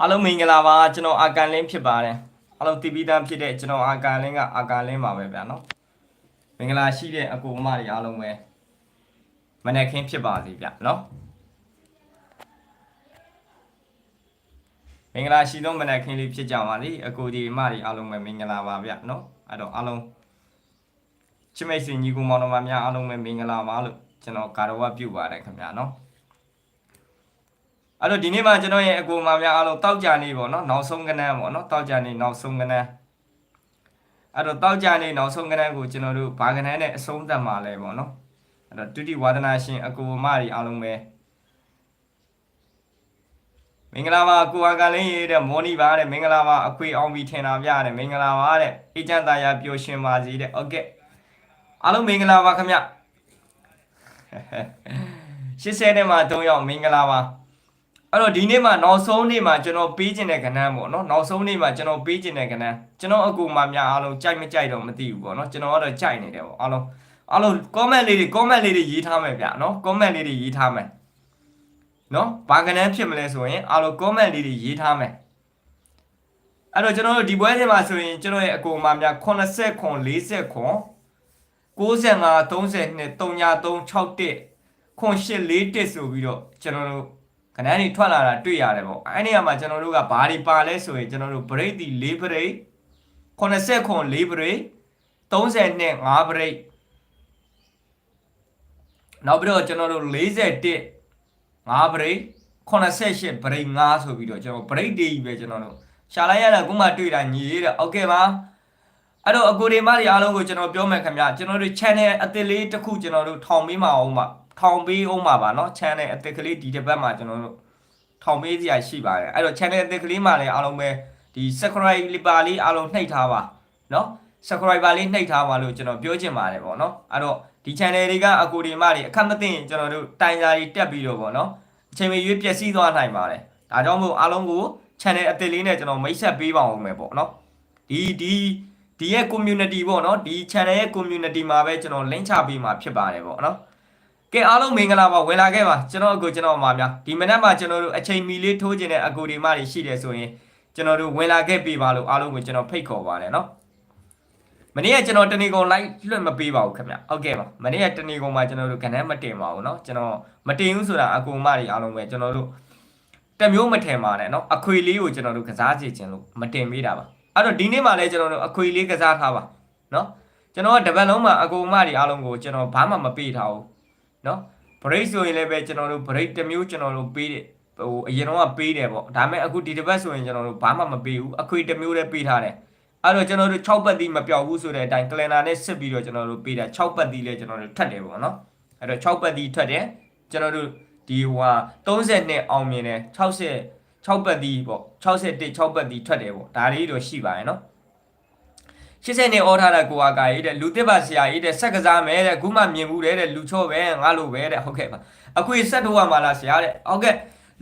အားလုံးမင်္ဂလာပါကျွန်တော်အာကန်လင်းဖြစ်ပါတယ်အားလုံးတီဗီတန်းဖြစ်တဲ့ကျွန်တော်အာကန်လင်းကအာကန်လင်းပါပဲဗျာနော်မင်္ဂလာရှိတဲ့အကူအမတွေအားလုံးပဲမနေ့ခင်းဖြစ်ပါစေဗျာနော်မင်္ဂလာရှိသောမနေ့ခင်းလေးဖြစ်ကြပါလိအကူဒီအမတွေအားလုံးပဲမင်္ဂလာပါဗျာနော်အဲ့တော့အားလုံးချစ်မိတ်ဆွေညီကူမောင်နှမများအားလုံးပဲမင်္ဂလာပါလို့ကျွန်တော်ကာရဝပြုပါတယ်ခင်ဗျာနော် အဲ့တော့ဒီနေ့မှကျွန်တော်ရဲ့အကူအမများအားလုံးတောက်ကြနေပေါ့နော်နောက်ဆုံးကဏန်းပေါ့နော်တောက်ကြနေနောက်ဆုံးကဏန်းအဲ့တော့တောက်ကြနေနောက်ဆုံးကဏန်းကိုကျွန်တော်တို့ဘာကဏန်းနဲ့အဆုံးသတ်မှာလဲပေါ့နော်အဲ့တော့တုတိဝါဒနာရှင်အကူအမတွေအားလုံးပဲမင်္ဂလာပါကိုအကလည်းရေးတဲ့မော်နီပါတဲ့မင်္ဂလာပါအခွေအောင်ပြီးထင်တာပြတဲ့မင်္ဂလာပါတဲ့အေဂျင့်သားရပျော်ရှင်ပါစေတဲ့ဟုတ်ကဲ့အားလုံးမင်္ဂလာပါခင်ဗျ80နဲ့မှ3ရောက်မင်္ဂလာပါ အဲ့တော့ဒီနေ့မှာနောက်ဆုံးနေ့မှာကျွန်တော်ပေးခြင်းတဲ့ကဏ္ဍပေါ့နော်နောက်ဆုံးနေ့မှာကျွန်တော်ပေးခြင်းတဲ့ကဏ္ဍကျွန်တော်အကူမများအားလုံးကြိုက်မကြိုက်တော့မသိဘူးပေါ့နော်ကျွန်တော်ကတော့ကြိုက်နေတယ်ပေါ့အားလုံးအားလုံး comment လေးတွေ comment လေးတွေရေးထားမယ်ဗျနော် comment လေးတွေရေးထားမယ်နော်ဘာကဏ္ဍဖြစ်မလဲဆိုရင်အားလုံး comment လေးတွေရေးထားမယ်အဲ့တော့ကျွန်တော်တို့ဒီပွဲထဲမှာဆိုရင်ကျွန်တော်ရဲ့အကူမများ80ခွန်40ခွန်95 32 36361ခွန်841ဆိုပြီးတော့ကျွန်တော်တို့ ကဏ္ဍတွေထွက်လာတာတွေ့ရတယ်ပေါ့အဲ့ဒီနေရာမှာကျွန်တော်တို့ကဘာတွေပါလဲဆိုရင်ကျွန်တော်တို့ break ဒီ၄ break 89 4 break 30နဲ့5 break နောက်ပြီးတော့ကျွန်တော်တို့41 5 break 88 break 5ဆိုပြီးတော့ကျွန်တော် break တွေကြီးပဲကျွန်တော်တို့ရှာလိုက်ရတာခုမှတွေ့တာညီရဲတဲ့ဟုတ်ကဲ့ပါအဲ့တော့အကိုဒီမတွေအားလုံးကိုကျွန်တော်ပြောမယ်ခင်ဗျာကျွန်တော်တို့ channel အသစ်လေးတစ်ခုကျွန်တော်တို့ထောင်ပေးမအောင်ပါ ထောင်ပေးအောင်ပါပါเนาะ channel အသစ်ကလေးဒီတစ်ပတ်မှာကျွန်တော်တို့ ထောင်ပေးစရာရှိပါတယ်အဲ့တော့ channel အသစ်ကလေးမှာလည်းအားလုံးပဲဒီ subscribe လေးပါလေးအားလုံးနှိပ်ထားပါเนาะ subscriber လေးနှိပ်ထားပါလို့ကျွန်တော်ပြောချင်ပါတယ်ပေါ့เนาะအဲ့တော့ဒီ channel တွေကအကူဒီမတွေအခက်မသိရင်ကျွန်တော်တို့တိုင်စာတွေတက်ပြီးတော့ပေါ့เนาะအချိန်မရွေးပျက်စီးသွားနိုင်ပါတယ်ဒါကြောင့်မို့အားလုံးကို channel အသစ်လေးနဲ့ကျွန်တော်မိတ်ဆက်ပေးပါအောင်မယ်ပေါ့เนาะဒီဒီဒီရဲ့ community ပေါ့เนาะဒီ channel ရဲ့ community မှာပဲကျွန်တော် link ချပေးမှာဖြစ်ပါတယ်ပေါ့เนาะ ကဲအားလုံးမင်္ဂလာပါဝင်လာခဲ့ပါကျွန်တော်အကိုကျွန်တော်အမများဒီမနက်မှာကျွန်တော်တို့အချိန်မီလေးထိုးခြင်းတဲ့အကိုဒီမတွေရှိတယ်ဆိုရင်ကျွန်တော်တို့ဝင်လာခဲ့ပြီပါလို့အားလုံးကိုကျွန်တော်ဖိတ်ခေါ်ပါတယ်နော်မနေ့ကကျွန်တော်တဏီကုံ live လွှင့်မပေးပါဘူးခင်ဗျဟုတ်ကဲ့ပါမနေ့ကတဏီကုံမှာကျွန်တော်တို့ကဏ္ဍမတင်ပါဘူးနော်ကျွန်တော်မတင်ဘူးဆိုတာအကိုမတွေအားလုံးပဲကျွန်တော်တို့တမျိုးမထင်ပါနဲ့နော်အခွေလေးကိုကျွန်တော်တို့ကစားစီခြင်းလို့မတင်ပေးတာပါအဲ့တော့ဒီနေ့မှလည်းကျွန်တော်တို့အခွေလေးကစားထားပါနော်ကျွန်တော်ကတပတ်လုံးမှာအကိုမတွေအားလုံးကိုကျွန်တော်ဘာမှမပေးထားဘူး နော် break ဆိုရင်လည်းပဲကျွန်တော်တို့ break တစ်မျိုးကျွန်တော်တို့ပေးတယ်ဟိုအရင်တော့ပေးတယ်ပေါ့ဒါပေမဲ့အခုဒီတစ်ပတ်ဆိုရင်ကျွန်တော်တို့ဘာမှမပေးဘူးအခွေတစ်မျိုးလည်းပေးထားတယ်အဲ့တော့ကျွန်တော်တို့6ပတ်သီးမပြောက်ဘူးဆိုတဲ့အတိုင်း calendar နဲ့စစ်ပြီးတော့ကျွန်တော်တို့ပေးတာ6ပတ်သီးလည်းကျွန်တော်တို့ထပ်တယ်ပေါ့နော်အဲ့တော့6ပတ်သီးထွက်တယ်ကျွန်တော်တို့ဒီဟိုဟာ30နဲ့အောင်မြင်တယ်60 6ပတ်သီးပေါ့61 6ပတ်သီးထွက်တယ်ပေါ့ဒါလေးတော့ရှိပါတယ်နော် 80နဲ့အော်ထားတဲ့ကိုအကာရေးတဲ့လူတစ်ပါဆရာရေးတဲ့ဆက်ကစားမဲတဲ့အခုမှမြင်ဘူးတဲ့လူချော့ပဲငါလိုပဲတဲ့ဟုတ်ကဲ့ပါအခွေဆက်ထိုးရမှာလားဆရာတဲ့ဟုတ်ကဲ့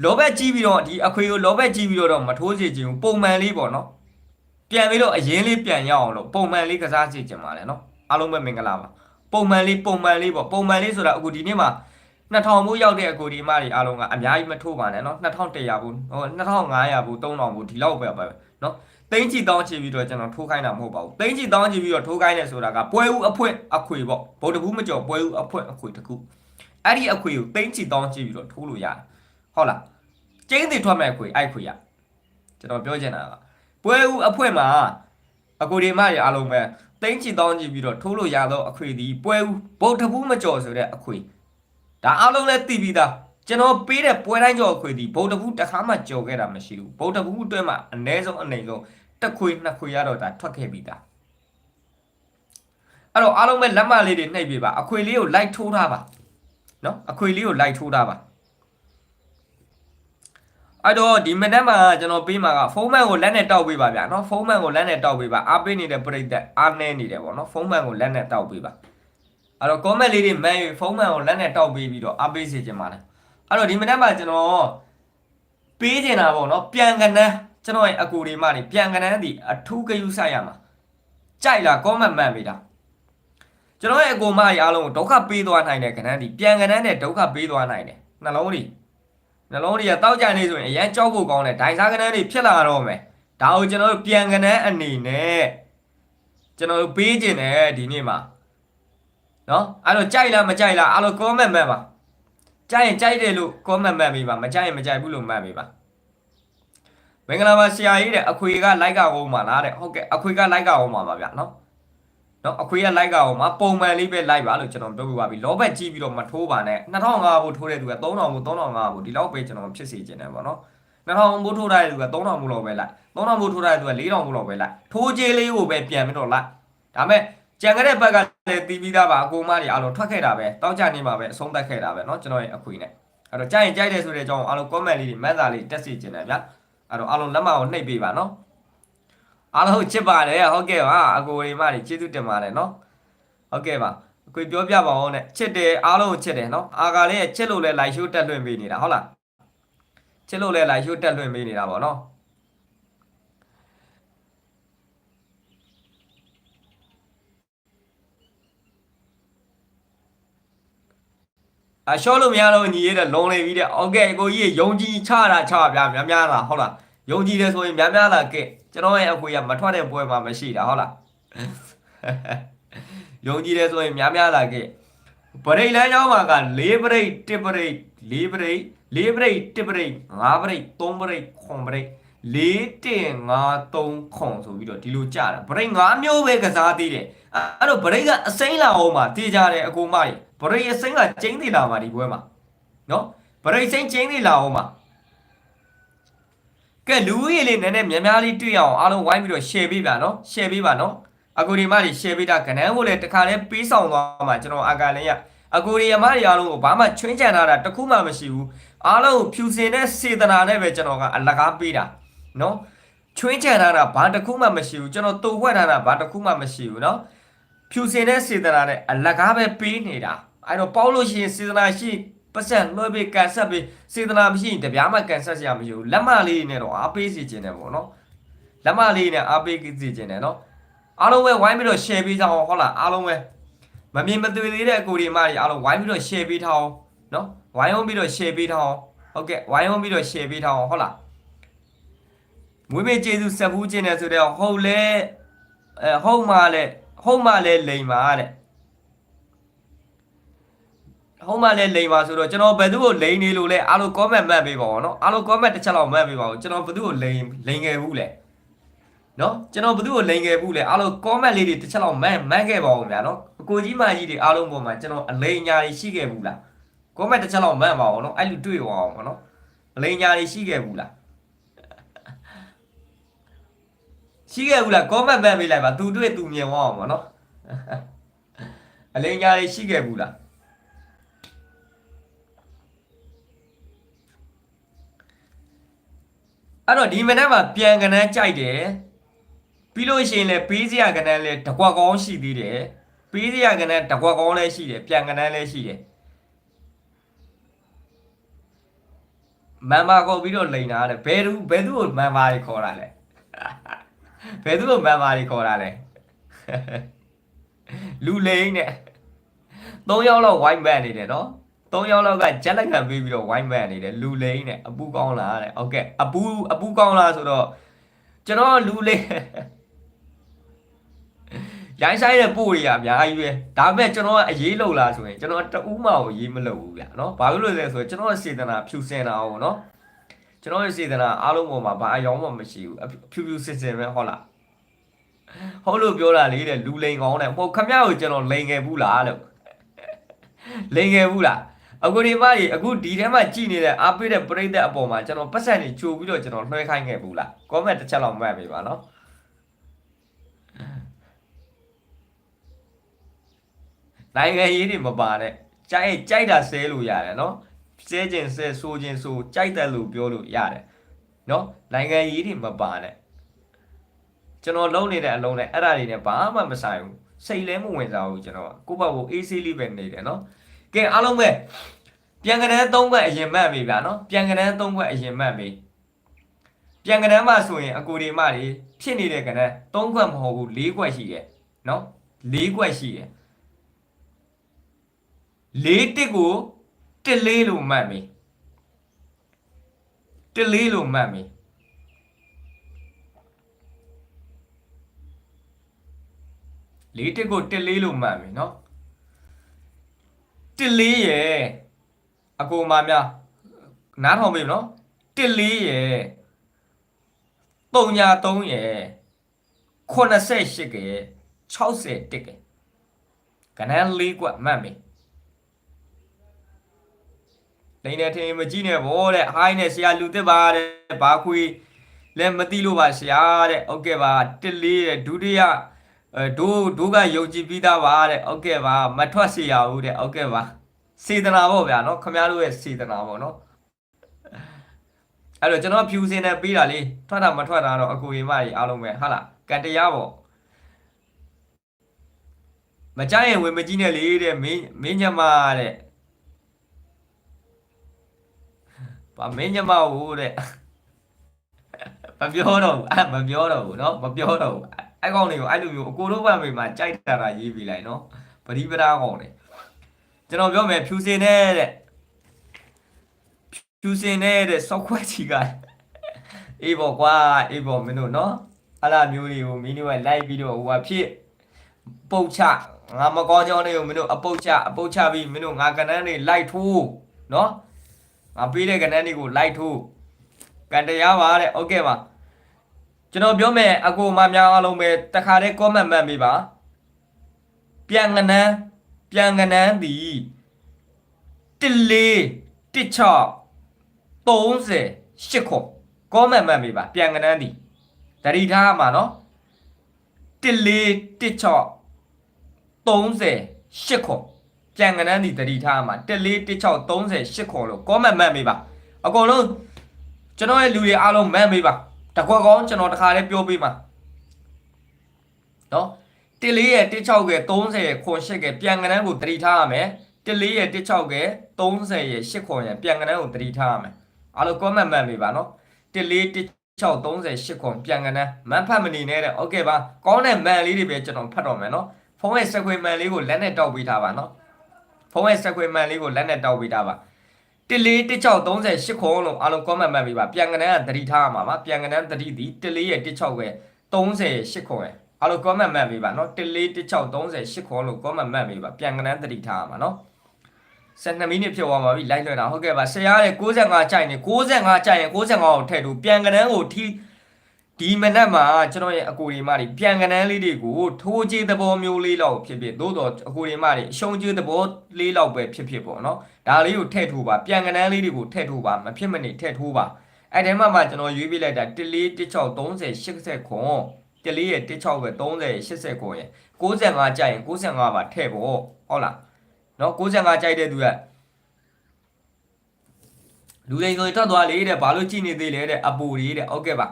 လောဘက်ကြီးပြီးတော့ဒီအခွေကိုလောဘက်ကြီးပြီးတော့မထိုးစေချင်ဘူးပုံမှန်လေးပေါ့နော်ပြန်ပြီးတော့အရင်လေးပြန်ရအောင်လို့ပုံမှန်လေးကစားစေချင်ပါလေနော်အားလုံးပဲမင်္ဂလာပါပုံမှန်လေးပုံမှန်လေးပေါ့ပုံမှန်လေးဆိုတာအခုဒီနေ့မှာ2000ဘူးရောက်တဲ့အကိုဒီမတွေအားလုံးကအများကြီးမထိုးပါနဲ့နော်2100ဘူးဟို2500ဘူး3000ဘူးဒီလောက်ပဲပဲနော် သိန်းချီတောင်းချီပြီးတော့ကျွန်တော်ထိုးခိုင်းတာမဟုတ်ပါဘူးသိန်းချီတောင်းချီပြီးတော့ထိုးခိုင်းတယ်ဆိုတာကပွဲဦးအဖွင့်အခွေပေါ့ဗုဒ္ဓဘူးမကျော်ပွဲဦးအဖွင့်အခွေတခုအဲ့ဒီအခွေကိုသိန်းချီတောင်းချီပြီးတော့ထိုးလို့ရတယ်ဟုတ်လားကျင်းတွေထွက်မဲ့အခွေအဲ့ခွေရကျွန်တော်ပြောချင်တာကပွဲဦးအဖွင့်မှာအကိုဒီမရအားလုံးပဲသိန်းချီတောင်းချီပြီးတော့ထိုးလို့ရတော့အခွေဒီပွဲဦးဗုဒ္ဓဘူးမကျော်ဆိုတဲ့အခွေဒါအားလုံးလည်းသိပြီးသား ကျွန်တော်ပေးတဲ့ပွဲတိုင်းကျော်အခွေဒီဗုဒ္ဓဘူးတစ်ခါမှကြော်ခဲ့တာမရှိဘူးဗုဒ္ဓဘူးအတွင်းမှာအ ਨੇ ဆုံးအနေဆုံးတစ်ခွေနှစ်ခွေရတော့ဒါထွက်ခဲ့ပြီသားအဲ့တော့အားလုံးပဲလက်မလေးတွေနှိပ်ပြပါအခွေလေးကိုလိုက်ထိုးထားပါနော်အခွေလေးကိုလိုက်ထိုးထားပါအဲ့တော့ဒီမနက်မှာကျွန်တော်ပေးမှာကဖုန်းမန်ကိုလက်နဲ့တောက်ပေးပါဗျာနော်ဖုန်းမန်ကိုလက်နဲ့တောက်ပေးပါအားပေးနေတဲ့ပြိတ္တအားနေနေတယ်ပေါ့နော်ဖုန်းမန်ကိုလက်နဲ့တောက်ပေးပါအဲ့တော့ comment လေးတွေမှန်ယူဖုန်းမန်ကိုလက်နဲ့တောက်ပေးပြီးတော့အားပေးစေချင်ပါတယ် အဲ့တော့ဒီမနက်မှာကျွန်တော်ပေးချင်တာပေါ့နော်ပြန်ကနန်းကျွန်တော်ရဲ့အကူတွေမှနေပြန်ကနန်းဒီအထူးဂယုဆိုင်ရမှာကြိုက်လားကောမန့်မှန်ပြီလားကျွန်တော်ရဲ့အကူမကြီးအားလုံးကိုဒုက္ခပေးသွားနိုင်တဲ့ကနန်းဒီပြန်ကနန်းနဲ့ဒုက္ခပေးသွားနိုင်တယ်နှလုံးတွေနှလုံးတွေကတောက်ကြနေဆိုရင်အရန်ကြောက်ဖို့ကောင်းတယ်ဒိုင်စားကနန်းတွေဖြစ်လာတော့မယ်ဒါကိုကျွန်တော်တို့ပြန်ကနန်းအနေနဲ့ကျွန်တော်တို့ပေးခြင်းတယ်ဒီနေ့မှာနော်အဲ့တော့ကြိုက်လားမကြိုက်လားအဲ့လို comment မှတ်ပါ ကြိုက်ရင်ကြိုက်တယ်လို့ comment မှတ်ပေးပါမကြိုက်ရင်မကြိုက်ဘူးလို့မှတ်ပေးပါမင်္ဂလာပါဆရာကြီးတဲ့အခွေက like ကောင်းပါလားတဲ့ဟုတ်ကဲ့အခွေက like ကောင်းပါပါဗျာနော်နော်အခွေက like ကောင်းပါပုံမှန်လေးပဲ like ပါလို့ကျွန်တော်ပြောပြပါပြီလောဘက်ကြီးပြီးတော့မထိုးပါနဲ့2005ဘို့ထိုးတဲ့သူက3000ဘို့3005ဘို့ဒီလောက်ပဲကျွန်တော်ဖြစ်စေချင်တယ်ပေါ့နော်2000ဘို့ထိုးထားတဲ့သူက3000ဘို့လောက်ပဲလိုက်3000ဘို့ထိုးထားတဲ့သူက4000ဘို့လောက်ပဲလိုက်ထိုးကြေးလေးကိုပဲပြန်ပြီးတော့လိုက်ဒါမဲ့ ကြံခဲ့တဲ့ဘက်ကလည်းတီးပြီးသားပါအကူမတွေအားလုံးထွက်ခဲ့တာပဲတောက်ကြနေမှာပဲအဆုံးသတ်ခဲ့တာပဲเนาะကျွန်တော်ရဲ့အခွေနဲ့အဲ့တော့ကြိုက်ရင်ကြိုက်တယ်ဆိုတဲ့အကြောင်းအားလုံး comment လေးတွေမန်းစာလေးတက်စီခြင်းတယ်ဗျာအဲ့တော့အားလုံးလက်မကိုနှိပ်ပေးပါเนาะအားလုံးချစ်ပါတယ်ဟုတ်ကဲ့ပါအကိုတွေမတွေကျေးဇူးတင်ပါတယ်เนาะဟုတ်ကဲ့ပါအကိုပြောပြပါဦးနဲ့ချစ်တယ်အားလုံးကိုချစ်တယ်เนาะအာကလေးချစ်လို့လဲလိုက်ရှိုးတက်လွင့်ပေးနေတာဟုတ်လားချစ်လို့လဲလိုက်ရှိုးတက်လွင့်ပေးနေတာပေါ့เนาะ အရှော့လို့မရတော့ညီရတဲ့လုံနေပြီတဲ့โอเคကိုကြီးယုံကြည်ချတာချဗျာများများလားဟုတ်လားယုံကြည်တယ်ဆိုရင်များများလားကဲကျွန်တော်ရဲ့အခွေကမထွက်တဲ့ပွဲမှာမရှိတာဟုတ်လားယုံကြည်တယ်ဆိုရင်များများလားကဲပရိတ်လမ်းကြောင်းမှာက၄ပရိတ်၁ပရိတ်၄ပရိတ်၄ပရိတ်၁ပရိတ်၅ပရိတ်၃ပရိတ်ခွန်ပရိတ်၄တင်၅3ခွန်ဆိုပြီးတော့ဒီလိုကြတာပရိတ်၅မျိုးပဲကစားသေးတယ်အဲ့တော့ပရိတ်ကအစိမ့်လာအောင်မှာတည်ကြတယ်အကူမကြီး ပရိတ်အစိမ့်ကကျင်းသေးလာမှာဒီပွဲမှာနော်ပရိတ်စိမ့်ကျင်းသေးလာအောင်မှာကဲလူကြီးလေးနည်းနည်းများများလေးတွေ့အောင်အားလုံးဝိုင်းပြီးတော့ share ပေးပါနော် share ပေးပါနော်အကူဒီမတွေ share ပေးတာကနန်းကိုလည်းတခါလဲပေးဆောင်သွားမှာကျွန်တော်အာကလည်းရအကူဒီယမတွေအားလုံးကိုဘာမှချွင်းချန်ထားတာတခုမှမရှိဘူးအားလုံးကိုဖြူစင်တဲ့စေတနာနဲ့ပဲကျွန်တော်ကအလကားပေးတာနော်ချွင်းချန်ထားတာဘာတခုမှမရှိဘူးကျွန်တော်တူဝှက်ထားတာဘာတခုမှမရှိဘူးနော် ဖြူစင်တဲ့စေတနာနဲ့အလကားပဲပေးနေတာအဲ့တော့ပေါလို့ရှိရင်စေတနာရှိပတ်စံလွှဲပေးကန်ဆက်ပေးစေတနာမရှိရင်တပြားမှကန်ဆက်စရာမရှိဘူးလက်မလေးနဲ့တော့အားပေးစီခြင်းတယ်ပေါ့နော်လက်မလေးနဲ့အားပေးစီခြင်းတယ်နော်အားလုံးပဲဝိုင်းပြီးတော့ share ပေးကြအောင်ဟုတ်လားအားလုံးပဲမမြင်မသွေသေးတဲ့အကိုဒီမကြီးအားလုံးဝိုင်းပြီးတော့ share ပေးထားအောင်နော်ဝိုင်းအောင်ပြီးတော့ share ပေးထားအောင်ဟုတ်ကဲ့ဝိုင်းအောင်ပြီးတော့ share ပေးထားအောင်ဟုတ်လားမွေးမေကျေးဇူးဆက်ဘူးခြင်းတယ်ဆိုတော့ဟုတ်လဲအဲဟုတ်မှလဲ ဟုတ်မှလည်းလိန်ပါတဲ့ဟုတ်မှလည်းလိန်ပါဆိုတော့ကျွန်တော်ဘယ်သူ့ကိုလိန်နေလို့လဲအားလုံး comment မှတ်ပေးပါဦးနော်အားလုံး comment တစ်ချက်လောက်မှတ်ပေးပါဦးကျွန်တော်ဘယ်သူ့ကိုလိန်လိန်ခဲ့ဘူးလဲနော်ကျွန်တော်ဘယ်သူ့ကိုလိန်ခဲ့ဘူးလဲအားလုံး comment လေးတွေတစ်ချက်လောက်မှတ်မှတ်ခဲ့ပါဦးဗျာနော်အကိုကြီးမကြီးတွေအားလုံးပေါ်မှာကျွန်တော်အလိန်ညာတွေရှိခဲ့ဘူးလား comment တစ်ချက်လောက်မှတ်ပါဦးနော်အဲ့လူတွေ့ပါအောင်နော်အလိန်ညာတွေရှိခဲ့ဘူးလား ရှိခဲ့ဘူးလား comment ပန်းပေးလိုက်ပါသူတွေ့သူမြင်သွားအောင်ပေါ့နော်အလိညာတွေရှိခဲ့ဘူးလားအဲ့တော့ဒီမနက်မှာပြန်ကနန်းကြိုက်တယ်ပြီးလို့ရှိရင်လည်းပေးစရာကနန်းလည်းတကွက်ကောင်းရှိသေးတယ်ပေးစရာကနန်းတကွက်ကောင်းလည်းရှိတယ်ပြန်ကနန်းလည်းရှိတယ်မန်မာကိုပြီးတော့လိန်တာတဲ့ဘယ်သူဘယ်သူကိုမန်မာတွေခေါ်တာလဲ ဘယ်သူကိုမန်မာတွေခေါ်တာလဲလူလိန်နဲ့၃ယောက်လောက်ဝိုင်းဘက်နေတယ်နော်သုံးယောက်လောက်ကဂျက်လက်ခံပေးပြီးတော့ဝိုင်းမန်နေတယ်လူလိန်နဲ့အပူကောင်းလားတဲ့ဟုတ်ကဲ့အပူအပူကောင်းလားဆိုတော့ကျွန်တော်လူလိန်ရိုင်းဆိုင်တဲ့ပို့တွေကအများကြီးပဲဒါပေမဲ့ကျွန်တော်ကအရေးလုံလားဆိုရင်ကျွန်တော်တအူးမအောင်ရေးမလုံဘူးဗျာနော်ဘာဖြစ်လို့လဲဆိုတော့ကျွန်တော်ရဲ့စေတနာဖြူစင်တာအောင်နော် ကျွန်တော်ရဲ့စေတနာအားလုံးပေါ်မှာဘာအယောင်မှမရှိဘူးအဖြူဖြူစင်စင်ပဲဟုတ်လားဟုတ်လို့ပြောတာလေးတဲ့လူလိန်ကောင်းတဲ့ဟိုခမရကိုကျွန်တော်လိန်ငယ်ဘူးလားလို့လိန်ငယ်ဘူးလားအခုဒီမကြီးအခုဒီထဲမှာကြည်နေတဲ့အားပေးတဲ့ပရိသတ်အပေါ်မှာကျွန်တော်ပတ်စံနေချိုပြီးတော့ကျွန်တော်လွှဲခိုင်းခဲ့ဘူးလား comment တစ်ချက်လောက်မှတ်ပေးပါနော်နိုင်ငံရေးတွေမပါနဲ့ကြိုက်ကြိုက်တာဆဲလို့ရတယ်နော် ဆဲခြင်းဆဲဆိုခြင်းဆိုကြိုက်တယ်လို့ပြောလို့ရတယ်နော်နိုင်ငံရေးတွေမပါနဲ့ကျွန်တော်လုံးနေတဲ့အလုံးနဲ့အဲ့ဒါတွေနဲ့ဘာမှမဆိုင်ဘူးစိတ်လည်းမဝင်စားဘူးကျွန်တော်ကကိုယ့်ဘက်ကိုအေးဆေးလေးပဲနေတယ်နော်ကဲအားလုံးပဲပြန်ကနန်း၃ခွက်အရင်မှတ်ပြီဗျာနော်ပြန်ကနန်း၃ခွက်အရင်မှတ်ပြီပြန်ကနန်းမှဆိုရင်အကူဒီမတွေဖြစ်နေတဲ့ကနန်း၃ခွက်မဟုတ်ဘူး၄ခွက်ရှိတယ်နော်၄ခွက်ရှိတယ်၄တစ်ကို တစ်လေးလို့မှတ်မိတစ်လေးလို့မှတ်မိလေးတစ်ကိုတစ်လေးလို့မှတ်မိနော်တစ်လေးရဲ့အကိုမများနားထောင်မိမနော်တစ်လေးရဲ့တုံညာ3ရဲ့88ကဲ61ကဲကနန်း၄ကွမှတ်မိ လိန်နေထင်မကြည့်နဲ့ဗောတဲ့ဟိုင်းနဲ့ဆရာလူသစ်ပါတဲ့ဘာခွေလည်းမသိလို့ပါဆရာတဲ့ဟုတ်ကဲ့ပါတစ်လေးတဲ့ဒုတိယအဲဒိုးဒိုးကယုံကြည်ပြီးသားပါတဲ့ဟုတ်ကဲ့ပါမထွက်စေရဘူးတဲ့ဟုတ်ကဲ့ပါစေတနာပေါ့ဗျာနော်ခမရတို့ရဲ့စေတနာပေါ့နော်အဲ့တော့ကျွန်တော်ဖြူစင်နဲ့ပေးတာလေးထွက်တာမထွက်တာတော့အကူရင်မကြီးအားလုံးပဲဟာလားကံတရားပေါ့မကြရင်ဝင်မကြည့်နဲ့လေတဲ့မင်းမင်းညမတဲ့ ပါမင်းညမဟိုတဲ့မပြောတော့ဘူးအဲ့မပြောတော့ဘူးเนาะမပြောတော့ဘူးအဲ့ကောင်တွေကိုအဲ့လိုမျိုးအကိုတို့ဘက်မှာကြိုက်တာတာရေးပြီးလိုက်เนาะပရိပဒါကောင်တွေကျွန်တော်ပြောမယ်ဖြူစင်နဲ့တဲ့ဖြူစင်နဲ့တဲ့စောက်ခွက်ချီကအေးပေါ့ကွာအေးပေါ့မင်းတို့เนาะအဲ့လာမျိုးတွေကိုမင်းတို့ကလိုက်ပြီးတော့ဟိုဟာဖြစ်ပုတ်ချငါမကောင်းကြောင်းတွေကိုမင်းတို့အပုတ်ချအပုတ်ချပြီးမင်းတို့ငါကနန်းတွေလိုက်ထိုးเนาะ ငါပေးတဲ့ကဏ္ဍတွေကို like ထိုးကန်တရားပါတဲ့ဟုတ်ကဲ့ပါကျွန်တော်ပြောမယ်အကိုမများအားလုံးပဲတခါတည်း comment မှတ်မိပါပြန်ကဏ္ဍပြန်ကဏ္ဍသည်1လေး1ချောက်30 8ခုကောမန့်မှတ်မိပါပြန်ကဏ္ဍသည်တတိထားမှာနော်1လေး1ချောက်30 8ခု ပြန်ကနန်းသည်တတိထားမှာ14 16 30 8ခုလို့ comment မှတ်ပေးပါအကုန်လုံးကျွန်တော်ရဲ့လူတွေအားလုံးမှတ်ပေးပါတကွက်ကောင်းကျွန်တော်တခါလေးပြောပေးပါနော်တစ်လေးရဲ့16ရဲ့30ရဲ့ခွန်8ရဲ့ပြန်ကနန်းကိုတတိထားရမယ်တစ်လေးရဲ့16ရဲ့30ရဲ့8ခွန်ရဲ့ပြန်ကနန်းကိုတတိထားရမယ်အားလုံး comment မှတ်ပေးပါနော်တစ်လေး16 38ခွန်ပြန်ကနန်းမန်ဖတ်မနေနဲ့တဲ့โอเคပါကောင်းတဲ့မန်လေးတွေပဲကျွန်တော်ဖတ်တော့မယ်နော်ဖုန်းရဲ့စကွေမန်လေးကိုလက်နဲ့တောက်ပေးထားပါနော် ဖုန်းရဲ့စကွေမန်လေးကိုလက်နဲ့တောက်ပေးထားပါတစ်လေး16 38ခွန်လုံးအားလုံး comment မှတ်ပေးပါပြန်ကနန်းကတတိထားရမှာပါပြန်ကနန်းတတိသည်တစ်လေးရဲ့16ရဲ့38ခွန်ရဲ့အားလုံး comment မှတ်ပေးပါနော်14 16 38ခေါ်လို့ comment မှတ်ပေးပါပြန်ကနန်းတတိထားရမှာနော်12မိနစ်ဖြစ်သွားပါပြီလိုက်လွှင့်တာဟုတ်ကဲ့ပါဆရာရဲ့65ကြိုက်နေ65ကြိုက်ရင်65ကိုထည့်တူပြန်ကနန်းကိုထိ ဒီမနက်မှာကျွန်တော်ရဲ့အကူရီမတွေပြန်ကနန်းလေးတွေကိုထိုးကြေးသဘောမျိုးလေးလောက်ဖြစ်ဖြစ်သို့တော့အကူရီမတွေအရှုံးကြေးသဘောလေးလောက်ပဲဖြစ်ဖြစ်ပေါ့နော်ဒါလေးကိုထည့်ထိုးပါပြန်ကနန်းလေးတွေကိုထည့်ထိုးပါမဖြစ်မနေထည့်ထိုးပါအဲ့ဒီမှာမှကျွန်တော်ရွေးပြလိုက်တာ14 16 30 80ခွန်တလေးရဲ့16ပဲ30 80ကိုရင်65ကြိုက်ရင်65ပါထည့်ဖို့ဟုတ်လားနော်65ကြိုက်တဲ့သူကလူလိန်ဆိုရင်ထွက်သွားလေတဲ့ဘာလို့ကြည်နေသေးလဲတဲ့အပူတွေတဲ့ဟုတ်ကဲ့ပါ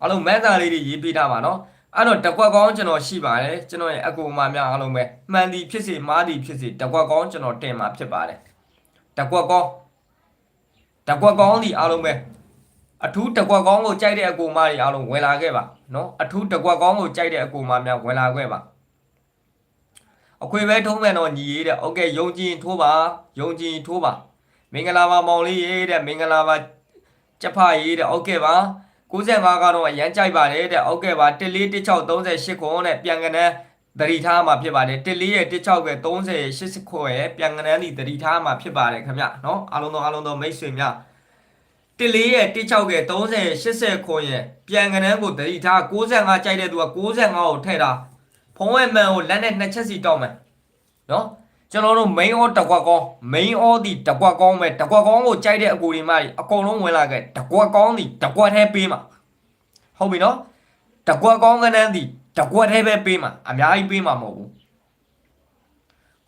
အားလုံးမန်းစာလေးတွေရေးပေးထားပါနော်အဲ့တော့တကွက်ကောင်းကျွန်တော်ရှိပါတယ်ကျွန်တော်ရဲ့အကူအမများအားလုံးပဲမှန်သည်ဖြစ်စေမှားသည်ဖြစ်စေတကွက်ကောင်းကျွန်တော်တင်มาဖြစ်ပါတယ်တကွက်ကောင်းတကွက်ကောင်းဒီအားလုံးပဲအထူးတကွက်ကောင်းကိုကြိုက်တဲ့အကူအမတွေအားလုံးဝင်လာခဲ့ပါနော်အထူးတကွက်ကောင်းကိုကြိုက်တဲ့အကူအမများဝင်လာခဲ့ပါအခွေပဲထုံးမယ်တော့ညီရေးတဲ့ဟုတ်ကဲ့ယုံကြည်ထိုးပါယုံကြည်ထိုးပါမင်္ဂလာပါမောင်လေးရေးတဲ့မင်္ဂလာပါကြက်ဖရေးတဲ့ဟုတ်ကဲ့ပါ 65ကတော့အရန်ကြိုက်ပါတယ်တဲ့ဟုတ်ကဲ့ပါ141638ခွန်နဲ့ပြန်ကနန်းသတိထားမှာဖြစ်ပါတယ်14ရဲ့16ရဲ့30ရဲ့80ခွန်ရဲ့ပြန်ကနန်းဒီသတိထားမှာဖြစ်ပါတယ်ခင်ဗျနော်အားလုံးတော့အားလုံးတော့မိတ်ဆွေများ14ရဲ့16ရဲ့30ရဲ့80ခွန်ရဲ့ပြန်ကနန်းကိုသတိထား65ကြိုက်တဲ့သူက65ကိုထည့်တာဖုံးဝဲမန်ကိုလက်နဲ့နှစ်ချက်စီတောက်မယ်နော် ကျွန်တော်တို့ main all တကွက်ကောင်း main all ဒီတကွက်ကောင်းပဲတကွက်ကောင်းကိုကြိုက်တဲ့အကူတွေမကြီးအကုန်လုံးဝင်လာခဲ့တကွက်ကောင်းဒီတကွက်ထဲပေးမှာဟုတ်ပြီနော်တကွက်ကောင်းကနန်းဒီတကွက်ထဲပဲပေးမှာအများကြီးပေးမှာမဟုတ်ဘူး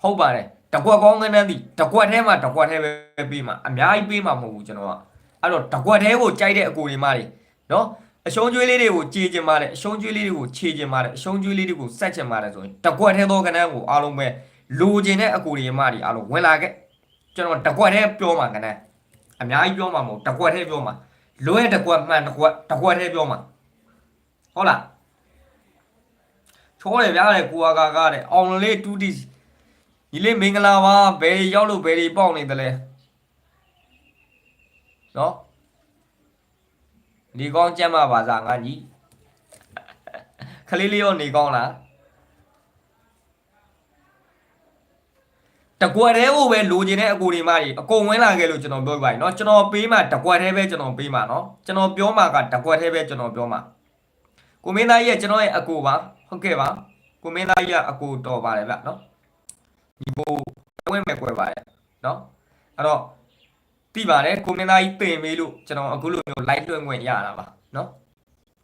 ဟုတ်ပါတယ်တကွက်ကောင်းကနန်းဒီတကွက်ထဲမှာတကွက်ထဲပဲပေးမှာအများကြီးပေးမှာမဟုတ်ဘူးကျွန်တော်ကအဲ့တော့တကွက်ထဲကိုကြိုက်တဲ့အကူတွေမကြီးနော်အရှုံးကျွေးလေးတွေကိုကြေးကျင်ပါတယ်အရှုံးကျွေးလေးတွေကိုခြေကျင်ပါတယ်အရှုံးကျွေးလေးတွေကိုစက်ကျင်ပါတယ်ဆိုရင်တကွက်ထဲသောကဏ္ဍကိုအားလုံးပဲ လိုချင်တဲ့အကူတွေမတွေအားလုံးဝင်လာခဲ့ကျွန်တော်တကွက်ထဲပြောမှာကဏ္ဍအများကြီးပြောမှာမဟုတ်တကွက်ထဲပြောမှာလွဲတကွက်မှန်တကွက်တကွက်ထဲပြောမှာဟုတ်လားချောတယ်ဗျာတဲ့ကိုအာကာကတဲ့အောင်လေးတူးတီညီလေးမင်္ဂလာပါဘယ်ရောက်လို့ဘယ်ဒီပေါက်နေသလဲနော်နေကောင်းကြမ်းပါပါစားငါကြီးခလေးလေးရောနေကောင်းလား တကွက်တည်းကိုပဲလိုချင်တဲ့အကူတွေမကြီးအကုန်ဝင်လာခဲ့လို့ကျွန်တော်ပြောပြပါရင်เนาะကျွန်တော်ပေးမှတကွက်တည်းပဲကျွန်တော်ပေးမှာเนาะကျွန်တော်ပြောမှာကတကွက်တည်းပဲကျွန်တော်ပြောမှာကိုမင်းသားကြီးကကျွန်တော်ရဲ့အကူပါဟုတ်ကဲ့ပါကိုမင်းသားကြီးကအကူတော်ပါတယ်ဗျเนาะဒီဘိုးဝင်မဲ့ကွယ်ပါတယ်เนาะအဲ့တော့တိပါတယ်ကိုမင်းသားကြီးပင်ပေးလို့ကျွန်တော်အခုလိုမျိုး live လွှင့်ခွင့်ရတာပါเนาะ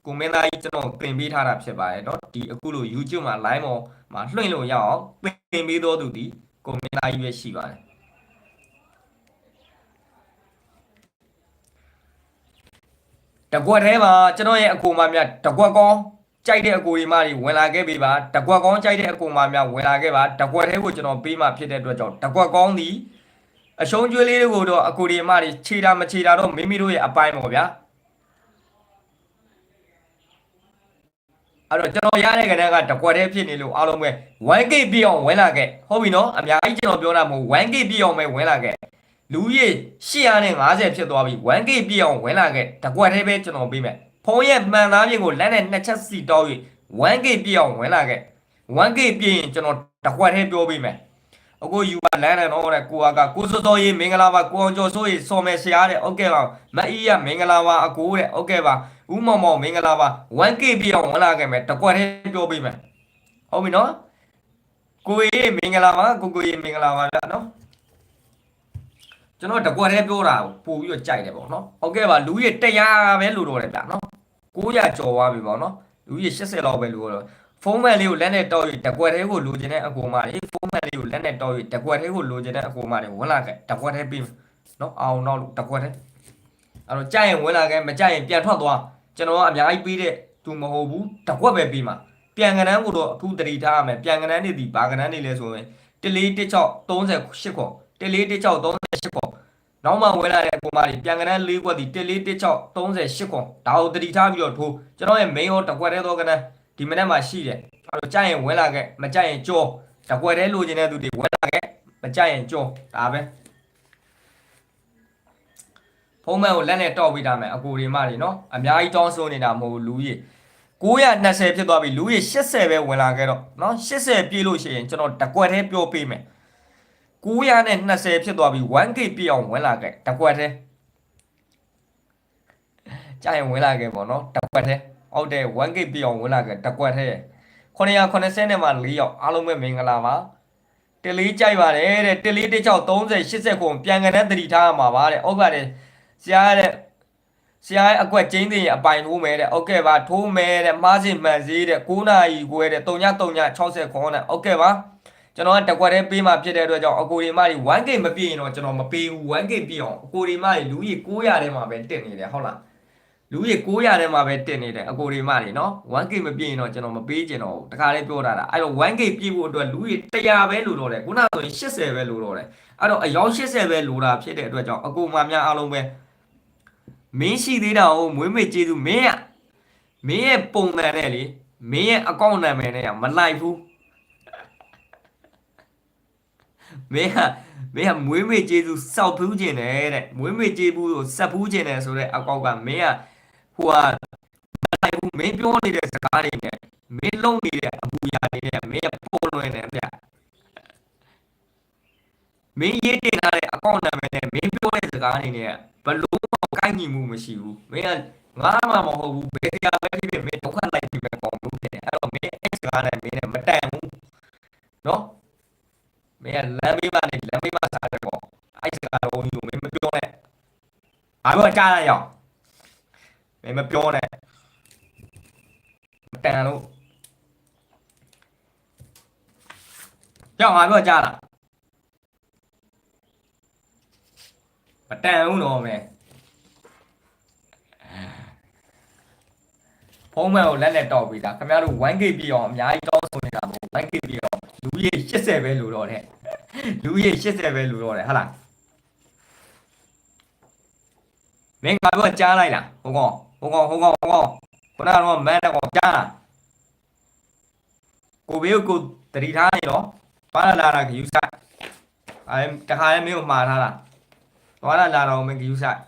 ကိုမင်းသားကြီးကျွန်တော်ပင်ပေးထားတာဖြစ်ပါတယ်เนาะဒီအခုလို YouTube မှာ live ပေါ်မှာလွှင့်လို့ရအောင်ပင်ပေးတော်သူဒီ ကိုမင်းသားကြီးပဲရှိပါတယ်တကွက်ထဲမှာကျွန်တော်ရဲ့အကူမများတကွက်ကောင်းကြိုက်တဲ့အကူဒီမတွေဝင်လာခဲ့ပြီပါတကွက်ကောင်းကြိုက်တဲ့အကူမများဝင်လာခဲ့ပါတကွက်ထဲကိုကျွန်တော်ပေးမှဖြစ်တဲ့အတွက်ကြောင့်တကွက်ကောင်းဒီအရှုံးကျွေးလေးတွေကိုတော့အကူဒီမတွေခြေတာမခြေတာတော့မိမိတို့ရဲ့အပိုင်းပေါ့ဗျာ အဲ့တော့ကျွန်တော်ရတဲ့ကဏ္ဍကတကွက်ထဲဖြစ်နေလို့အားလုံးပဲ 1k ပြည့်အောင်ဝင်လာခဲ့ဟုတ်ပြီနော်အများကြီးကျွန်တော်ပြောတာမဟုတ် 1k ပြည့်အောင်ပဲဝင်လာခဲ့လူကြီး850ဖြစ်သွားပြီ 1k ပြည့်အောင်ဝင်လာခဲ့တကွက်ထဲပဲကျွန်တော်ပေးမယ်ဖုန်းရဲ့မှန်သားပြင်ကိုလက်နဲ့နှစ်ချက်စီတောက်၍ 1k ပြည့်အောင်ဝင်လာခဲ့ 1k ပြည့်ရင်ကျွန်တော်တကွက်ထဲပြောပေးမယ် အခုယူပါလမ်းတယ်တော့တဲ့ကိုအားကကိုစောစောရေးမင်္ဂလာပါကိုအောင်ကျော်စိုးရေးစော်မယ်ဆရာတဲ့ဟုတ်ကဲ့ပါမအီးရမင်္ဂလာပါအကိုတဲ့ဟုတ်ကဲ့ပါဥမောင်မောင်မင်္ဂလာပါ 1k ပြအောင်ဝင်လာခဲ့မယ်တကွက်ထဲပြောပေးမယ်ဟုတ်ပြီနော်ကိုရေးမင်္ဂလာပါကိုကိုရေးမင်္ဂလာပါဗျာနော်ကျွန်တော်တကွက်ထဲပြောတာပို့ပြီးတော့ကြိုက်တယ်ပေါ့နော်ဟုတ်ကဲ့ပါလူကြီး100ပဲလို့တော့တယ်ဗျာနော်900ကျော်သွားပြီပေါ့နော်လူကြီး80လောက်ပဲလို့တော့ ဖုန်းမန်လေးကိုလက်နဲ့တောက်ပြီးတကွက်တည်းကိုလိုချင်တဲ့အကူမလေးဖုန်းမန်လေးကိုလက်နဲ့တောက်ပြီးတကွက်တည်းကိုလိုချင်တဲ့အကူမလေးဝင်လာခဲ့တကွက်တည်းပြီးနော်အောင်တော့တကွက်တည်းအဲ့တော့ကြိုက်ရင်ဝင်လာခဲ့မကြိုက်ရင်ပြန်ထွက်သွားကျွန်တော်ကအများကြီးပြီးတဲ့သူမဟုတ်ဘူးတကွက်ပဲပြီးမှာပြန်ကနန်းကိုတော့အခုတတိထားရမယ်ပြန်ကနန်းနေသည်ဘာကနန်းနေလဲဆိုရင်1416 38ခွန်1416 38ခွန်နောက်မှဝင်လာတဲ့ပုံမှန်ပြန်ကနန်း၄ခွက်ဒီ1416 38ခွန်ဒါကိုတတိထားပြီးတော့ထိုးကျွန်တော်ရဲ့ main ရောတစ်ခွက်တည်းသောကနန်း ဒီမနေ့မှရှိတယ်အဲ့တော့ကြိုက်ရင်ဝင်လာခဲ့မကြိုက်ရင်ကြောတကွယ်တဲလိုချင်တဲ့သူတွေဝင်လာခဲ့မကြိုက်ရင်ကြောဒါပဲဖုံးမန်ကိုလက်နဲ့တော့ပေးထားမယ်အကိုရီမတွေနော်အများကြီးတောင်းဆိုနေတာမဟုတ်လူကြီး920ဖြစ်သွားပြီလူကြီး80ပဲဝင်လာခဲ့တော့နော်80ပြည့်လို့ရှိရင်ကျွန်တော်တကွက်သေးပြောပေးမယ်920ဖြစ်သွားပြီ 1k ပြည့်အောင်ဝင်လာခဲ့တကွက်သေးကြာရင်ဝင်လာခဲ့ပေါ့နော်တကွက်သေး ဟုတ်တယ် 1K ပြအောင်ဝင်လာခဲ့တကွက်ထဲ980နဲ့မှ4ရောက်အားလုံးပဲမင်္ဂလာပါတလေးကြိုက်ပါတယ်တဲ့တလေးတစ်ချောက်30 80ခုပြန်ကနဲ့တတိထားရမှာပါတဲ့ဟုတ်ပါတယ်ဆရာတဲ့ဆရာရဲ့အကွက်ကျင်းတင်အပိုင်ထိုးမယ်တဲ့ဟုတ်ကဲ့ပါထိုးမယ်တဲ့မှားစင်မှန်စေးတဲ့9နာရီခွဲတဲ့3ည3ည60ခွန်းတဲ့ဟုတ်ကဲ့ပါကျွန်တော်ကတကွက်တည်းပေးမှဖြစ်တဲ့အတွက်ကြောင့်အကိုဒီမကြီး 1K မပြည့်ရင်တော့ကျွန်တော်မပေးဘူး 1K ပြည့်အောင်အကိုဒီမကြီးလူကြီး900ထဲမှာပဲတင်နေတယ်ဟုတ်လား လူကြီး900ထဲမှာပဲတက်နေတယ်အကိုဒီမကြီးနော် 1k မပြည့်ရင်တော့ကျွန်တော်မပေးချင်တော့ဘူးတခါလေးပြောတာလားအဲ့တော့ 1k ပြည့်ဖို့အတွက်လူကြီး100ပဲလိုတော့တယ်ခုနကဆိုရင်80ပဲလိုတော့တယ်အဲ့တော့အယောက်80ပဲလိုတာဖြစ်တဲ့အတွက်ကြောင့်အကိုမများအားလုံးပဲမင်းရှိသေးတာကိုမွေးမေကျေးဇူးမင်းကမင်းရဲ့ပုံစံနဲ့လေမင်းရဲ့အကောင့်နာမည်နဲ့ကမလိုက်ဘူးမင်းကမင်းကမွေးမေကျေးဇူးစောက်ဖူးခြင်းတယ်တဲ့မွေးမေကျေးဇူးကိုစက်ဖူးခြင်းတယ်ဆိုတဲ့အကောင့်ကမင်းက ဟိုကမလိုက်ဘူးမင်းပြောနေတဲ့စကားတွေနဲ့မင်းလုံးနေတဲ့အပူရာတွေနဲ့မင်းကပုံလွင်တယ်ဗျမင်းရေးတင်ထားတဲ့အကောင့်နာမည်နဲ့မင်းပြောတဲ့စကားတွေနဲ့ဘလို့ကိုက်ညီမှုမရှိဘူးမင်းကငါမှမဟုတ်ဘူးဘယ်တရားပဲဖြစ်ဖြစ်မင်းဒုက္ခလိုက်ပြီးမဲ့ကောင်လို့ဖြစ်တယ်အဲ့တော့မင်းအဲ့စကားနဲ့မင်းနဲ့မတန်ဘူးနော်မင်းကလမ်းမေးမှလည်းလမ်းမေးမှစားတယ်ပေါ့အဲ့စကားတော့ယူမင်းမပြောနဲ့အားတော့ကြားလိုက်ရော မင်းမပြောနဲ့မတန်လို့ကြောက်ငါပြောကြားလားမတန်ဘူးတော့မင်းဖုံးမှန်ကိုလက်နဲ့တောက်ပြီးသားခင်ဗျားတို့ 1k ပြည့်အောင်အများကြီးတောင်းဆိုနေတာမဟုတ် 1k ပြည့်အောင်လူကြီး80ပဲလို့တော့တဲ့လူကြီး80ပဲလို့တော့တဲ့ဟာလားမင်းငါပြောကြားလိုက်လားဟိုကောင်ဟို ကောင်ဟိုကောင်ဟိုကောင်ခုနကတော့မန်းတော့ကောင်ကြားလားကိုဘေးကိုတတိထားနေတော့ဘာလာလာတာဂယူဆိုင်အဲတခါလည်းမင်းကိုမှားထားလားဘာလာလာတော့မင်းဂယူဆိုင်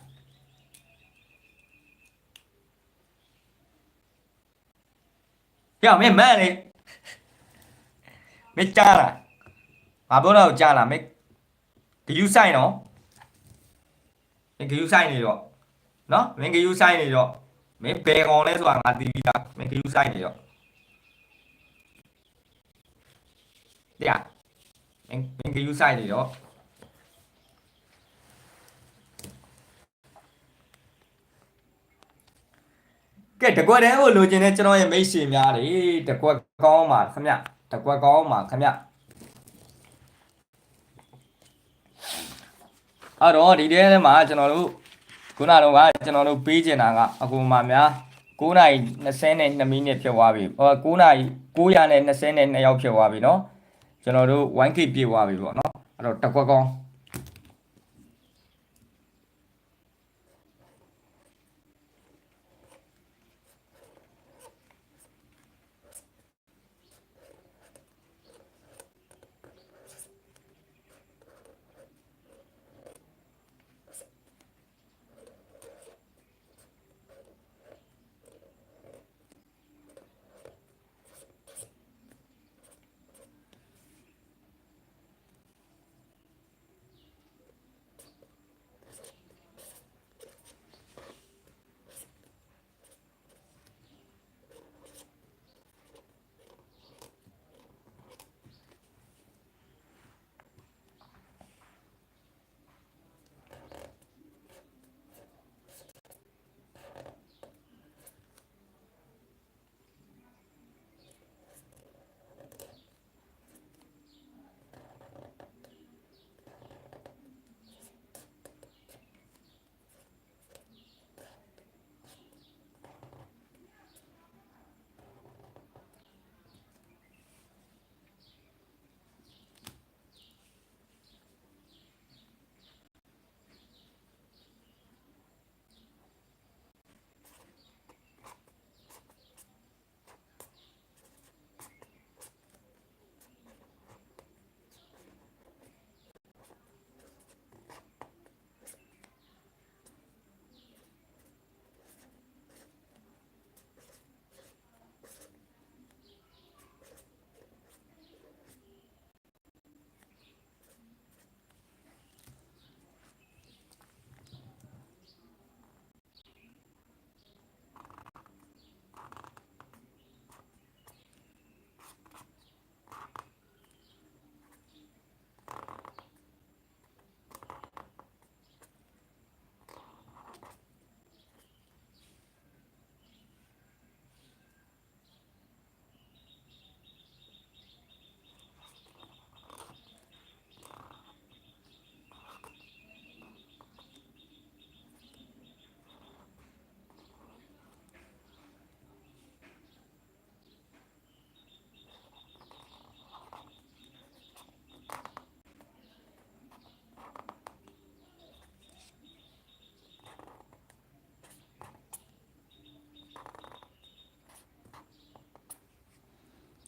ပြောမင်းမန်းလေမင်းကြားလားငါပြောတော့ကြားလားမင်းဂယူဆိုင်နော်မင်းဂယူဆိုင်နေတော့နော်မင်းဂယူဆိုင်နေတော့ မင်းဘယ်ကောင်လဲဆိုတာငါသိပြီလားမင်းဂယူဆိုင်နေတော့တရားမင်းမင်းဂယူဆိုင်နေတော့ကဲတကွက်တည်းကိုလိုချင်တဲ့ကျွန်တော်ရဲ့မိတ်ဆွေများတွေတကွက်ကောင်းပါခမတကွက်ကောင်းပါခမအဲ့တော့ဒီထဲထဲမှာကျွန်တော်တို့ ခုနကတော့ကကျွန်တော်တို့ပေးချင်တာကအကူမှများ9နာရီ22မိနစ်ဖြစ်သွားပြီဟော9နာရီ922ရောက်ဖြစ်သွားပြီเนาะကျွန်တော်တို့ 1k ပြည့်သွားပြီပေါ့เนาะအဲ့တော့တကွက်ကောင်း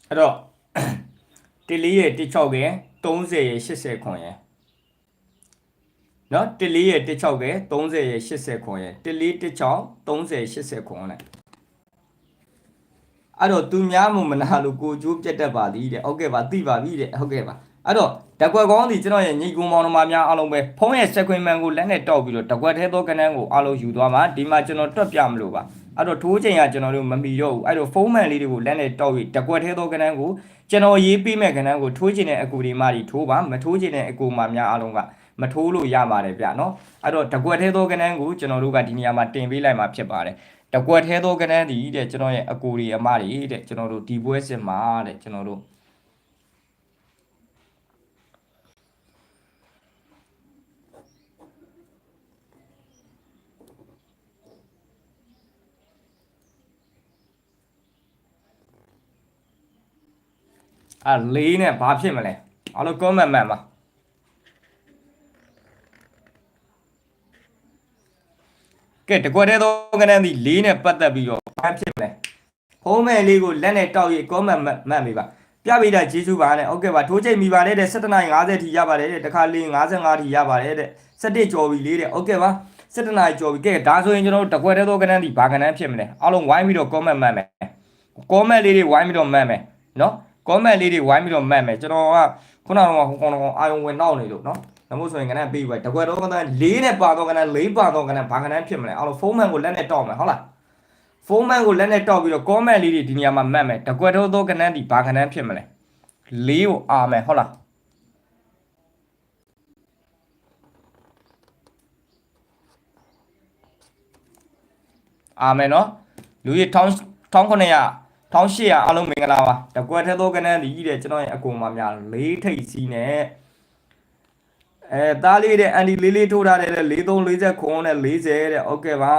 အဲ့တော့တလေးရဲ့16က30ရဲ့80ခွန်ရဲ့နော်တလေးရဲ့16က30ရဲ့80ခွန်ရဲ့တလေး16 30 80ခွန်နဲ့အဲ့တော့သူများမမနာလို့ကိုကျိုးပြတ်တတ်ပါသည်တဲ့ဟုတ်ကဲ့ပါသိပါပြီတဲ့ဟုတ်ကဲ့ပါအဲ့တော့တကွက်ကောင်းစီကျွန်တော်ရဲ့ညီကုံမောင်နှမများအားလုံးပဲဖုံးရဲ့စက်ခွင်မန်ကိုလက်နဲ့တောက်ပြီးတော့တကွက်သေးသောကနန်းကိုအားလုံးယူသွားပါဒီမှာကျွန်တော်တွက်ပြမလို့ပါ အဲ့တော့ထိုးချိန်ကကျွန်တော်တို့မမီတော့ဘူးအဲ့တော့ဖုံးမှန်လေးတွေကိုလက်နဲ့တောက်ပြီးတကွက်သေးသောကနန်းကိုကျွန်တော်ရေးပေးမဲ့ကနန်းကိုထိုးချိန်တဲ့အကူဒီမှဒီထိုးပါမထိုးချိန်တဲ့အကူမှများအားလုံးကမထိုးလို့ရပါတယ်ဗျနော်အဲ့တော့တကွက်သေးသောကနန်းကိုကျွန်တော်တို့ကဒီနေရာမှာတင်ပေးလိုက်မှာဖြစ်ပါတယ်တကွက်သေးသောကနန်းဒီတဲ့ကျွန်တော်ရဲ့အကူဒီအမတွေတဲ့ကျွန်တော်တို့ဒီပွဲစစ်မှာတဲ့ကျွန်တော်တို့ อ่ะလေးနဲ့ဘာဖြစ်မလဲအားလုံး comment မှန်ပါကဲတကွက်တဲ့သောကနန်းဒီလေးနဲ့ပတ်သက်ပြီးတော့ဘာဖြစ်မလဲဖုံးမဲ့လေးကိုလက်နဲ့တောက်ရေး comment မှတ်မှတ်မိပါပြပိတာဂျေစုပါနဲ့ဟုတ်ကဲ့ပါထိုးချိန်မိပါတယ်တဲ့7:50ထိရပါတယ်တဲ့တခါလေး55ထိရပါတယ်တဲ့17ကြော်ပြီလေးတဲ့ဟုတ်ကဲ့ပါ17နာရီကြော်ပြီကဲဒါဆိုရင်ကျွန်တော်တို့တကွက်တဲ့သောကနန်းဒီဘာကနန်းဖြစ်မလဲအားလုံးဝိုင်းပြီးတော့ comment မှတ်မယ် comment လေးတွေဝိုင်းပြီးတော့မှတ်မယ်နော် comment လေးတွေဝိုင်းပြီးတော့မှတ်မယ်ကျွန်တော်ကခုနကတော့ဟိုကောင်ကောင်အာယုံဝင်နောက်နေလို့နော်ဒါမို့ဆိုရင်ကနန်းပေးပဲတကွက်တော့ကနန်း၄နဲ့ပါတော့ကနန်း၄ပါတော့ကနန်းဘာကနန်းဖြစ်မလဲအဲ့လိုဖုန်းမန်ကိုလက်နဲ့တောက်မယ်ဟုတ်လားဖုန်းမန်ကိုလက်နဲ့တောက်ပြီးတော့ comment လေးတွေဒီနေရာမှာမှတ်မယ်တကွက်တော့ကနန်းဒီဘာကနန်းဖြစ်မလဲ၄ကိုအာမယ်ဟုတ်လားအာမယ်နော်လူကြီး1900 1800အားလုံးမင်္ဂလာပါတကွက်ထဲသောကနန်းဒီတဲ့ကျွန်တော်ရဲ့အကူမများလေးထိပ်စီနဲ့အဲသားလေးတဲ့အန်ဒီလေးလေးထိုးထားတယ်လေ3340ခွန်းနဲ့40တဲ့ဟုတ်ကဲ့ပါ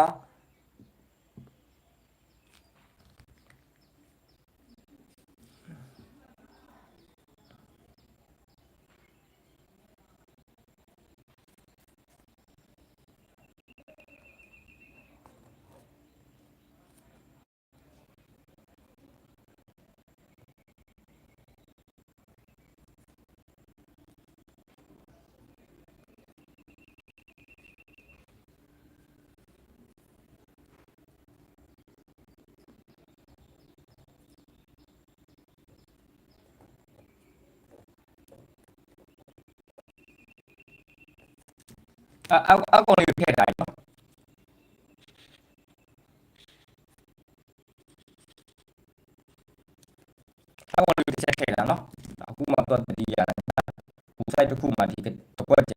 အအအကောင်လေးထည့်တိုင်းနော်အကောင်လေးထည့်ထည့်တာနော်အခုမှတော့တတိယရတယ်ဘူဆိုင်တစ်ခုမှဒီတကွက်ကြ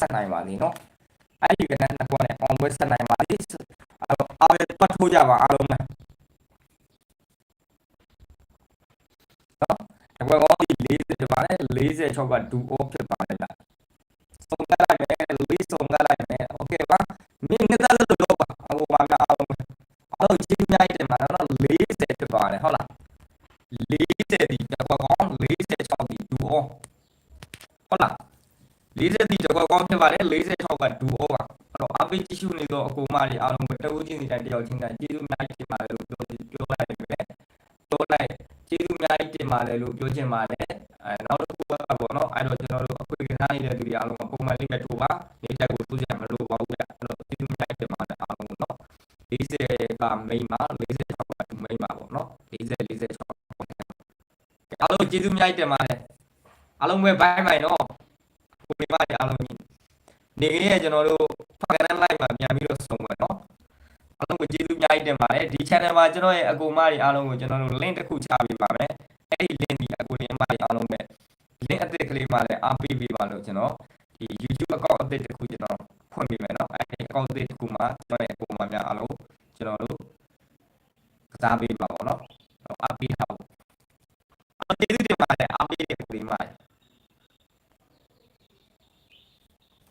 ဆက်နိုင်ပါလိမ့်နော်အဲ့ဒီကဏ္ဍတစ်ပတ်နဲ့ on way ဆက်နိုင်ပါလိမ့်အဲ့တော့အားလည်းပတ်ထိုးကြပါအားလုံးပဲ တကွက်ကောင်းဒီ40ဖြစ်ပါတယ်46က2 off ဖြစ်ပါတယ်ဗျစုံကလိုက်မယ်လူကြီးစုံကလိုက်မယ်โอเคပါမင်းငသားလို့တော့ပါအကူပါများအားလုံးပဲအားလုံးချင်းများတယ်မှာတော့40ဖြစ်ပါတယ်ဟုတ်လား40ဒီတကွက်ကောင်း46ဒီ2 off ဟုတ်လား 40ဒီတကွက်ကောင်းဖြစ်ပါတယ်46က2 off ပါအဲ့တော့အပိကြည့်ရှုနေတော့အကူမတွေအားလုံးပဲတဝူးချင်းစီတိုင်းတယောက်ချင်းတိုင်းကျေးဇူးများတင်ပါတယ်လို့ပြောပြောလိုက်တယ်ပဲပြောလိုက်ကျေးဇူးအများကြီးတင်ပါတယ်လို့ပြောချင်ပါတယ်အဲနောက်တစ်ခုကပေါ့နော်အဲ့တော့ကျွန်တော်တို့အခွင့်အရေးနေတဲ့သူတွေအားလုံးကပုံမှန်လေးပဲထိုးပါနေတက်ကိုထိုးကြမလို့ပါဘူးအဲ့တော့ကျေးဇူးအများကြီးတင်ပါတယ်အားလုံးနော်40ကမိန်းမ46ကမိန်းမပေါ့နော်40 46အားလုံးကျေးဇူးအများကြီးတင်ပါတယ်အားလုံးပဲဘိုင်းဘိုင်နော် ကိုမိမတွေအားလုံးနေကလေးကကျွန်တော်တို့ဖကန်နဲ့ live မှာပြန်ပြီးတော့ဆုံမယ်နော်အားလုံးကိုကျေးဇူးအများကြီးတင်ပါတယ်ဒီ channel မှာကျွန်တော်ရဲ့အကူအမတွေအားလုံးကိုကျွန်တော်တို့ link တစ်ခုချပေးပါမယ်အဲ့ဒီ link ဒီအကူအမတွေအားလုံးပဲ link အသစ်ကလေးမှာလည်းအားပေးပေးပါလို့ကျွန်တော်ဒီ YouTube account အသစ်တစ်ခုကျွန်တော်ဖွင့်ပေးမယ်နော်အဲ့ဒီ account အသစ်တစ်ခုမှာကျွန်တော်ရဲ့အကူအမများအားလုံးကျွန်တော်တို့ကစားပေးပါပါနော်အားပေးထားပါကျေးဇူးတင်ပါတယ်အားပေးတဲ့ကလေးမှာ